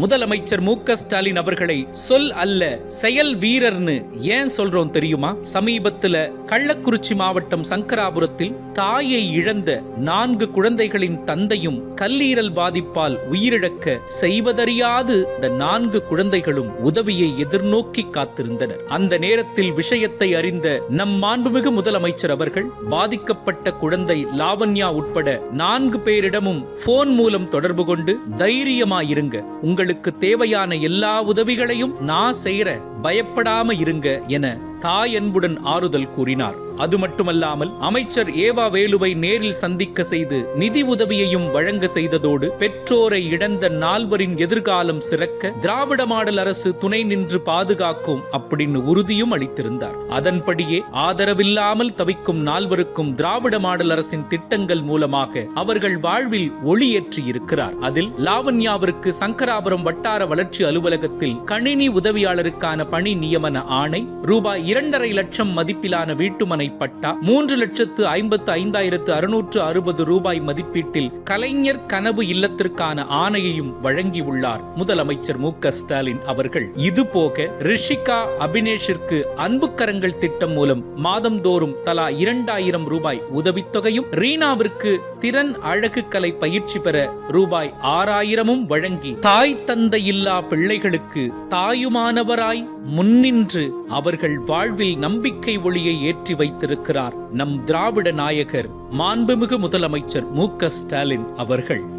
முதலமைச்சர் மு ஸ்டாலின் அவர்களை சொல் அல்ல செயல் வீரர்னு ஏன் சொல்றோம் தெரியுமா? சமீபத்துல கள்ளக்குறிச்சி மாவட்டம் சங்கராபுரத்தில் தாயை இழந்த நான்கு குழந்தைகளின் தந்தையும் கல்லீரல் பாதிப்பால் உயிரிழக்க செய்வதறியாது இந்த நான்கு குழந்தைகளும் உதவியை எதிர்நோக்கி காத்திருந்தனர். அந்த நேரத்தில் விஷயத்தை அறிந்த நம் மாண்புமிகு முதலமைச்சர் அவர்கள் பாதிக்கப்பட்ட குழந்தை லாவண்யா உட்பட நான்கு பேரிடமும் போன் மூலம் தொடர்பு கொண்டு தைரியமாயிருங்க. உங்களுக்கு தேவையான எல்லா உதவிகளையும் நான் செய்கிற பயப்படாம இருங்க என தாய் அன்புடன் ஆறுதல் கூறினார். அது மட்டுமல்லாமல் அமைச்சர் ஏவா வேலுவை நேரில் சந்திக்க செய்து நிதி உதவியையும் வழங்க செய்ததோடு பெற்றோரை இழந்த நால்வரின் எதிர்காலம் சிறக்க திராவிட மாடல் அரசு துணை நின்று பாதுகாக்கும் அப்படின்னு உறுதியும் அளித்திருந்தார். அதன்படியே ஆதரவில்லாமல் தவிக்கும் நால்வருக்கும் திராவிட மாடல் அரசின் திட்டங்கள் மூலமாக அவர்கள் வாழ்வில் ஒளியேற்றி இருக்கிறார். அதில் லாவண்யாவிற்கு சங்கராபுரம் வட்டார வளர்ச்சி அலுவலகத்தில் கணினி உதவியாளருக்கான பணி நியமன ஆணை ரூபாய் இரண்டரை லட்சம் மதிப்பிலான வீட்டுமனை பட்டா மூன்று லட்சத்து ஐம்பத்து ஐந்தாயிரத்து அறுநூற்று அறுபது ரூபாய் மதிப்பீட்டில் கலைஞர் கனவு இல்லத்திற்கான ஆணையையும் வழங்கியுள்ளார். முதலமைச்சர் மு க ஸ்டாலின் அவர்கள். இதுபோக ரிஷிகா அபினேஷிற்கு அன்புக்கரங்கள் திட்டம் மூலம் மாதந்தோறும் தலா இரண்டாயிரம் ரூபாய் உதவித்தொகையும் ரீனாவிற்கு திறன் அழகு கலை பயிற்சி பெற ரூபாய் ஆறாயிரமும் வழங்கி தாய் தந்தை இல்லா பிள்ளைகளுக்கு தாயுமானவராய் முன்னின்று அவர்கள் வாழ்வில் நம்பிக்கை ஒளியை ஏற்றி வை வைத்திருக்கிறார். நம் திராவிட நாயகர் மாண்புமிகு முதலமைச்சர் மு ஸ்டாலின் அவர்கள்.